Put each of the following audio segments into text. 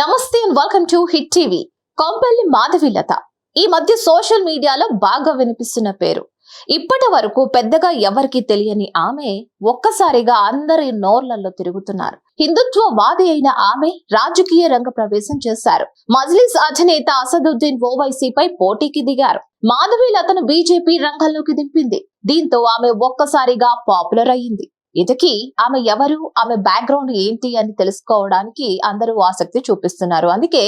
నమస్తే and welcome to hit TV. Kompalli Madhavilatha ఈ మధ్య సోషల్ మీడియాలో బాగా వినిపిస్తున్న పేరు. ఇప్పటి వరకు పెద్దగా ఎవరికి తెలియని ఆమె ఒక్కసారిగా అందరి నోర్లలో తిరుగుతున్నారు. హిందుత్వ వాది అయిన ఆమె రాజకీయ రంగ ప్రవేశం చేశారు. మజ్లిస్ అధినేత అసదుద్దీన్ ఓవైసీపై పోటీకి దిగారు. మాధవీలతను బీజేపీ రంగంలోకి దింపింది. దీంతో ఆమె ఒక్కసారిగా పాపులర్ అయింది ఇతకి ఆమె ఎవరు ఆమె బ్యాక్గ్రౌండ్ ఏంటి అని తెలుసుకోవడానికి అందరూ ఆసక్తి చూపిస్తున్నారు. అందుకే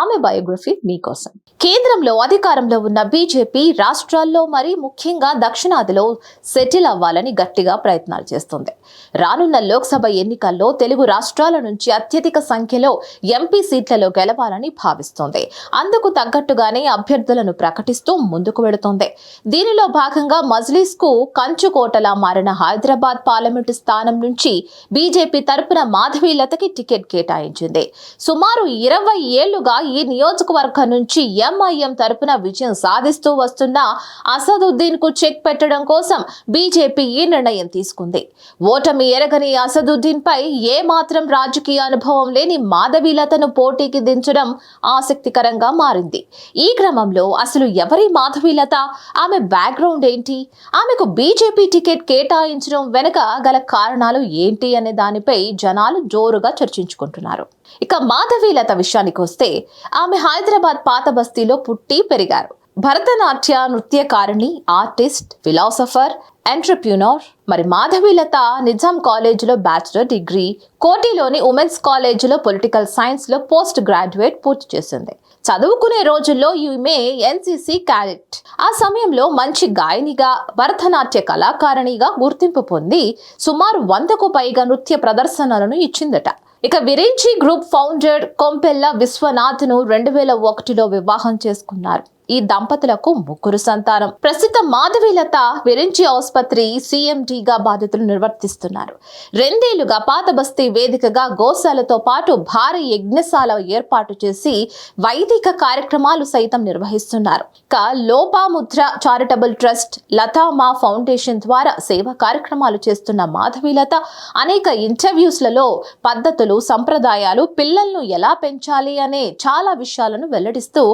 ఆమె బయోగ్రఫీ మీకోసం కేంద్రంలో అధికారంలో ఉన్న బీజేపీ రాష్ట్రాల్లో మరి ముఖ్యంగా దక్షిణాదిలో సెటిల్ అవ్వాలని గట్టిగా ప్రయత్నాలు చేస్తుంది. రానున్న లోక్సభ ఎన్నికల్లో తెలుగు రాష్ట్రాల నుంచి అత్యధిక సంఖ్యలో ఎంపీ సీట్లలో గెలవాలని భావిస్తోంది. అందుకు తగ్గట్టుగానే అభ్యర్థులను ప్రకటిస్తూ ముందుకు వెడుతోంది దీనిలో భాగంగా మజ్లిస్కు కంచుకోటలా మారిన హైదరాబాద్ పార్లమెంట్ స్థానం నుంచి బీజేపీ తరపున మాధవీలతకి టికెట్ కేటాయించింది. సుమారు ఇరవై ఏళ్ళుగా ఈ నియోజకవర్గం నుంచి ఎంఐఎం తరపున విజయం సాధిస్తూ వస్తున్న అసదుద్దీన్కు చెక్ పెట్టడం కోసం బీజేపీ ఈ నిర్ణయం తీసుకుంది. ఓటమి ఎరగని అసదుద్దీన్ పై ఏ మాత్రం రాజకీయ అనుభవం లేని మాధవీలతను పోటీకి దించడం ఆసక్తికరంగా మారింది. ఈ క్రమంలో అసలు ఎవరి మాధవీలత ఆమె బ్యాక్గ్రౌండ్ ఏంటి? ఆమెకు బీజేపీ టికెట్ కేటాయించడం వెనుక గల కారణాలు ఏంటి అనే దానిపై జనాలు జోరుగా చర్చించుకుంటున్నారు. ఇక మాధవీలత విషయానికి వస్తే ఆమె హైదరాబాద్ పాత బస్తీలో పుట్టి పెరిగారు. భరతనాట్య నృత్యకారిణి ఆర్టిస్ట్ ఫిలాసఫర్ ఎంటర్ప్యూనర్ మరి మాధవీలత నిజాం కాలేజీలో బ్యాచిలర్ డిగ్రీ కోటిలోని ఉమెన్స్ కాలేజీలో పొలిటికల్ సైన్స్లో పోస్ట్ గ్రాడ్యుయేట్ పూర్తి చేసింది. చదువుకునే రోజుల్లో ఈమె ఎన్సీసీ క్యాడెట్ ఆ సమయంలో మంచి గాయనిగా భరతనాట్య కళాకారిణిగా గుర్తింపు పొంది సుమారు వందకు పైగా నృత్య ప్రదర్శనలను ఇచ్చిందట. ఇక విరించి గ్రూప్ ఫౌండర్ కొంపెల్ల విశ్వనాథ్ను రెండు వేల ఒకటిలో వివాహం చేసుకున్నారు. ఈ దంపతులకు ముగ్గురు సంతానం. ప్రస్తుతం మాధవీలత విరించి ఆసుపత్రి గా బాధ్యతలు నిర్వర్తిస్తున్నారు. రెండేళ్ళుగా పాత బస్తీ వేదికగా గోశాలతో పాటు భారీ యజ్ఞశాల ఏర్పాటు చేసి వైదిక కార్యక్రమాలు సైతం నిర్వహిస్తున్నారు. ఇక Lopamudra charitable trust Lathama foundation ద్వారా సేవా కార్యక్రమాలు చేస్తున్న మాధవీలత అనేక ఇంటర్వ్యూస్లలో పద్ధతులు సంప్రదాయాలు పిల్లలను ఎలా పెంచాలి అనే చాలా విషయాలను వెల్లడిస్తూ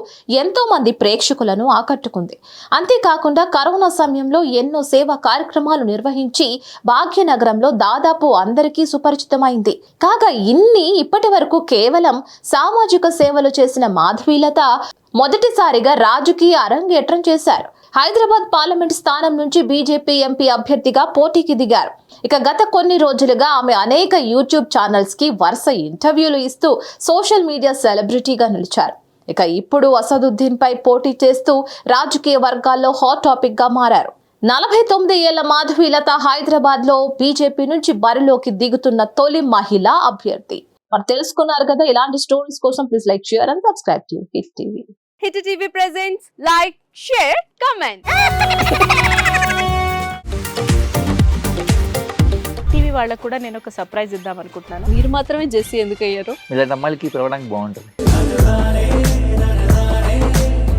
ఎంతో మంది ప్రేక్షకులను ఆకట్టుకుంది. అంతేకాకుండా కరోనా సమయంలో ఎన్నో సేవా కార్యక్రమాలు నిర్వహించి భాగ్యనగరంలో దాదాపు అందరికీ సుపరిచితమైంది. కాగా ఇన్ని ఇప్పటి వరకు కేవలం సామాజిక సేవలు చేసిన మాధవీలత మొదటిసారిగా రాజకీయ అరంగేట్రం చేశారు. హైదరాబాద్ పార్లమెంట్ స్థానం నుంచి బీజేపీ ఎంపీ అభ్యర్థిగా పోటీకి దిగారు. ఇక గత కొన్ని రోజులుగా ఆమె అనేక యూట్యూబ్ ఛానల్స్కి వరుస ఇంటర్వ్యూలు ఇస్తూ సోషల్ మీడియా సెలబ్రిటీగా నిలిచారు. ఇక ఇప్పుడు అసదుద్దీన్ పై పోటీ చేస్తూ రాజకీయ వర్గాల్లో హాట్ టాపిక్గా మారారు. నలభై తొమ్మిది ఏళ్ళ మాధవీలత హైదరాబాద్లో బీజేపీ నుంచి బరిలోకి దిగుతున్న తొలి మహిళా అభ్యర్థి. మరి తెలుసుకున్నారు కదా ఇలాంటి స్టోరీస్ కోసం please like share and subscribe to hit TV hit TV presents like share comment TV వాళ్ళకు కూడా నేను ఒక సర్ప్రైజ్ ఇద్దాం అనుకుంటున్నాను. మీరు మాత్రమే జెస్సీ ఎందుకు అయ్యారు ఇలాంటి అమ్మాయిలకి పిలవడానికి బాగుంటుంది.